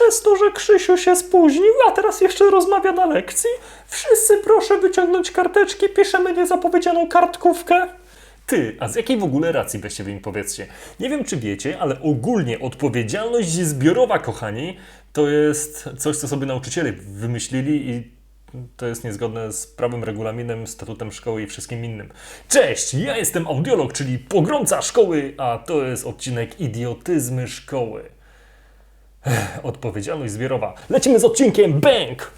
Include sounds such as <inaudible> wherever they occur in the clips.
Przez to, że Krzysiu się spóźnił, a teraz jeszcze rozmawia na lekcji, wszyscy proszę wyciągnąć karteczki, piszemy niezapowiedzianą kartkówkę. Ty, a z jakiej w ogóle racji weźcie wy mi powiedzcie? Nie wiem, czy wiecie, ale ogólnie odpowiedzialność zbiorowa, kochani, to jest coś, co sobie nauczyciele wymyślili i to jest niezgodne z prawem, regulaminem, statutem szkoły i wszystkim innym. Cześć, ja jestem audiolog, czyli pogromca szkoły, a to jest odcinek Idiotyzmy szkoły. Odpowiedzialność zbiorowa. Lecimy z odcinkiem BANG!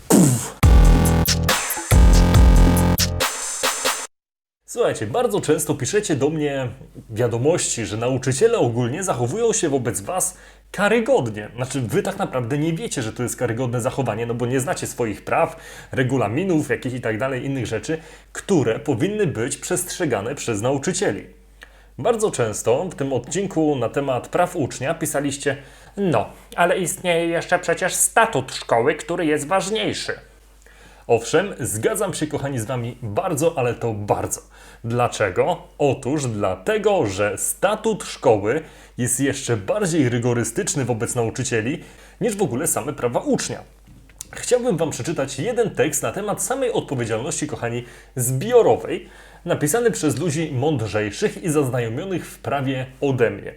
Słuchajcie, bardzo często piszecie do mnie wiadomości, że nauczyciele ogólnie zachowują się wobec Was karygodnie. Znaczy, Wy tak naprawdę nie wiecie, że to jest karygodne zachowanie, no bo nie znacie swoich praw, regulaminów, jakichś i tak dalej, innych rzeczy, które powinny być przestrzegane przez nauczycieli. Bardzo często w tym odcinku na temat praw ucznia pisaliście: No, ale istnieje jeszcze przecież statut szkoły, który jest ważniejszy. Owszem, zgadzam się, kochani, z Wami bardzo, ale to bardzo. Dlaczego? Otóż dlatego, że statut szkoły jest jeszcze bardziej rygorystyczny wobec nauczycieli niż w ogóle same prawa ucznia. Chciałbym Wam przeczytać jeden tekst na temat samej odpowiedzialności, kochani, zbiorowej, napisany przez ludzi mądrzejszych i zaznajomionych w prawie ode mnie.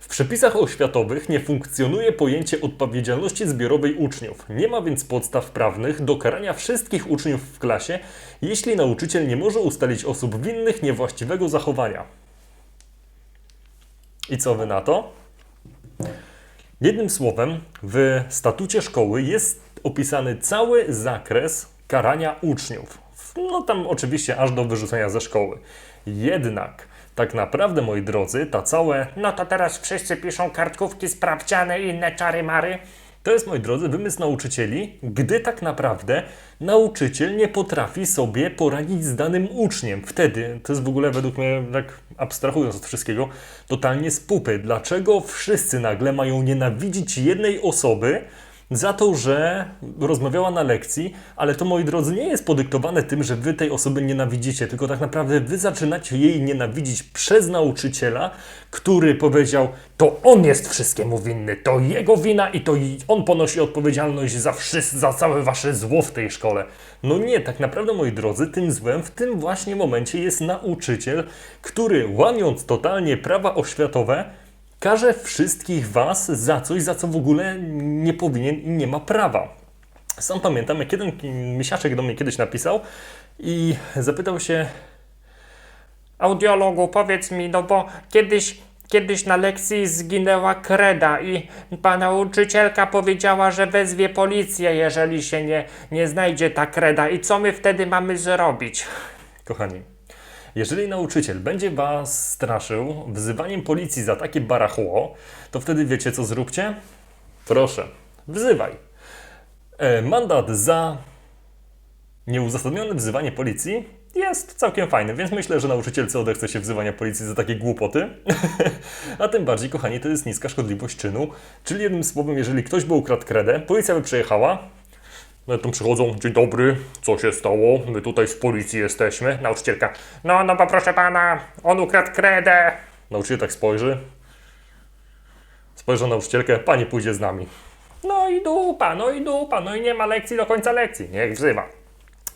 W przepisach oświatowych nie funkcjonuje pojęcie odpowiedzialności zbiorowej uczniów. Nie ma więc podstaw prawnych do karania wszystkich uczniów w klasie, jeśli nauczyciel nie może ustalić osób winnych niewłaściwego zachowania. I co wy na to? Jednym słowem, w statucie szkoły jest opisany cały zakres karania uczniów. No tam oczywiście aż do wyrzucenia ze szkoły. Jednak tak naprawdę, moi drodzy, ta całe No to teraz wszyscy piszą kartkówki sprawdziane i inne czary mary. To jest, moi drodzy, wymysł nauczycieli, gdy tak naprawdę nauczyciel nie potrafi sobie poradzić z danym uczniem. Wtedy, to jest w ogóle według mnie, tak abstrahując od wszystkiego, totalnie z pupy. Dlaczego wszyscy nagle mają nienawidzić jednej osoby za to, że rozmawiała na lekcji, ale to, moi drodzy, nie jest podyktowane tym, że wy tej osoby nienawidzicie, tylko tak naprawdę wy zaczynacie jej nienawidzić przez nauczyciela, który powiedział, to on jest wszystkiemu winny, to jego wina i to on ponosi odpowiedzialność za, wszyscy, za całe wasze zło w tej szkole. No nie, tak naprawdę, moi drodzy, tym złem w tym właśnie momencie jest nauczyciel, który łamiąc totalnie prawa oświatowe, karze wszystkich was za coś, za co w ogóle nie powinien i nie ma prawa. Sam pamiętam, jak jeden misiaczek do mnie kiedyś napisał i zapytał się, Audiologu, powiedz mi, no bo kiedyś, kiedyś na lekcji zginęła kreda i pana nauczycielka powiedziała, że wezwie policję, jeżeli się nie, nie znajdzie ta kreda. I co my wtedy mamy zrobić? kochani, jeżeli nauczyciel będzie was straszył wzywaniem policji za takie barachło, to wtedy wiecie, co zróbcie? Proszę, wzywaj. E, mandat za nieuzasadnione wzywanie policji jest całkiem fajny, więc myślę, że nauczycielce odechce się wzywania policji za takie głupoty. <laughs> A tym bardziej, kochani, to jest niska szkodliwość czynu. Czyli jednym słowem, jeżeli ktoś by ukradł kredę, policja by przyjechała, no tam przychodzą, dzień dobry, co się stało? My tutaj z policji jesteśmy. Nauczycielka, No, no bo proszę pana, on ukradł kredę. nauczyciel tak spojrzy. Spojrzy na nauczycielkę, pani pójdzie z nami. No i dupa, no i dupa, no i nie ma lekcji do końca lekcji. Niech wzywa.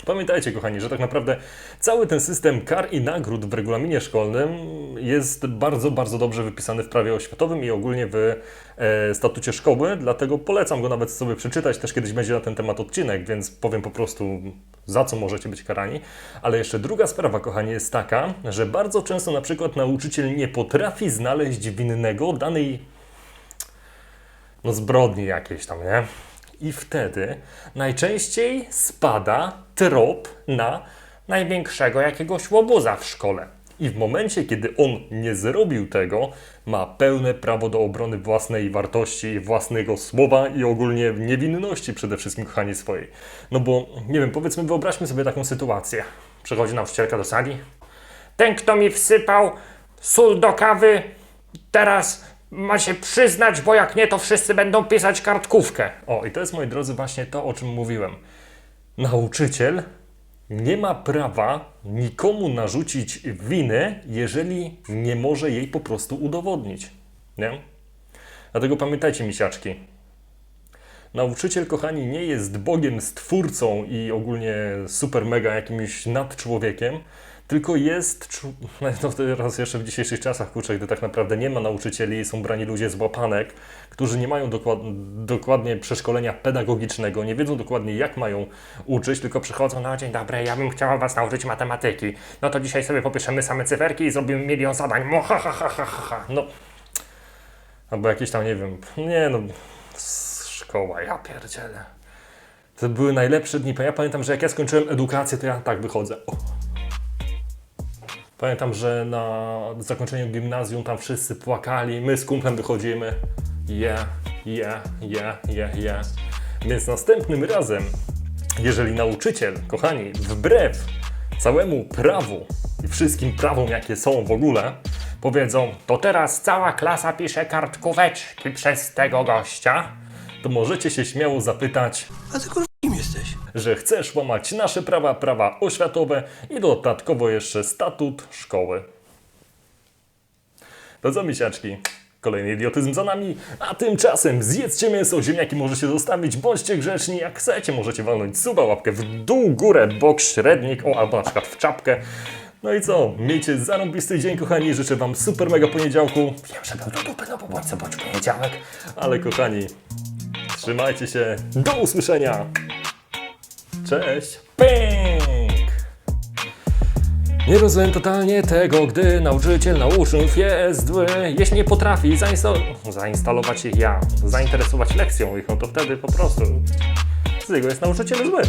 Pamiętajcie, kochani, że tak naprawdę cały ten system kar i nagród w regulaminie szkolnym jest bardzo, bardzo dobrze wypisany w prawie oświatowym i ogólnie w e, statucie szkoły, dlatego polecam go nawet sobie przeczytać. Też kiedyś będzie na ten temat odcinek, więc powiem po prostu, za co możecie być karani. Ale jeszcze druga sprawa, kochani, jest taka, że bardzo często na przykład nauczyciel nie potrafi znaleźć winnego danej no zbrodni jakiejś tam, nie? I wtedy najczęściej spada trop na Największego jakiegoś łobuza w szkole. i w momencie, kiedy on nie zrobił tego, ma pełne prawo do obrony własnej wartości, własnego słowa i ogólnie niewinności przede wszystkim, kochani swojej. No bo, nie wiem, powiedzmy, wyobraźmy sobie taką sytuację. Przychodzi nauczycielka do sali, Ten, kto mi wsypał sól do kawy, teraz ma się przyznać, bo jak nie, to wszyscy będą pisać kartkówkę. O, i to jest, moi drodzy, właśnie to, o czym mówiłem. Nauczyciel nie ma prawa nikomu narzucić winy, jeżeli nie może jej po prostu udowodnić. Nie? Dlatego pamiętajcie, misiaczki. Nauczyciel, kochani, nie jest Bogiem, stwórcą i ogólnie super mega jakimś nadczłowiekiem, tylko jest, <laughs> no teraz jeszcze w dzisiejszych czasach, kurczę, gdy tak naprawdę nie ma nauczycieli są brani ludzie z łapanek, którzy nie mają dokład, dokładnie przeszkolenia pedagogicznego, nie wiedzą dokładnie jak mają uczyć, tylko przychodzą No dzień dobry, ja bym chciała was nauczyć matematyki. No to dzisiaj sobie popiszemy same cyferki i zrobimy milion zadań. Mo, ha, ha, ha, ha, ha. No. Albo jakieś tam, nie wiem. Nie no. Szkoła, ja pierdzielę. To były najlepsze dni. Ja pamiętam, że jak ja skończyłem edukację, to ja tak wychodzę. O. Pamiętam, że na zakończeniu gimnazjum tam wszyscy płakali. My z kumplem wychodzimy. Yeah, yeah, yeah, yeah, yeah. Więc następnym razem, jeżeli nauczyciel, kochani, wbrew całemu prawu i wszystkim prawom, jakie są w ogóle, powiedzą, To teraz cała klasa pisze kartkóweczki przez tego gościa. to możecie się śmiało zapytać, A ty kurwa? Że chcesz łamać nasze prawa, prawa oświatowe i dodatkowo jeszcze statut szkoły. To co, misiaczki? Kolejny idiotyzm za nami, a tymczasem zjedzcie mięso, ziemniaki możecie zostawić, bądźcie grzeczni, jak chcecie, możecie walnąć suba, łapkę w dół, górę, bok, średnik, o, albo na przykład w czapkę. No i co? Miejcie zarąbisty dzień, kochani, życzę wam super mega poniedziałku. Wiem, że był do dupy, no bo co bądź poniedziałek, ale kochani, trzymajcie się, do usłyszenia! Cześć! Pęk! Nie rozumiem totalnie tego, gdy nauczyciel na uczniów jest zły. Jeśli nie potrafi zainstalować, zainstalować ich ja, zainteresować lekcją ich, no to wtedy po prostu z niego jest nauczyciel zły.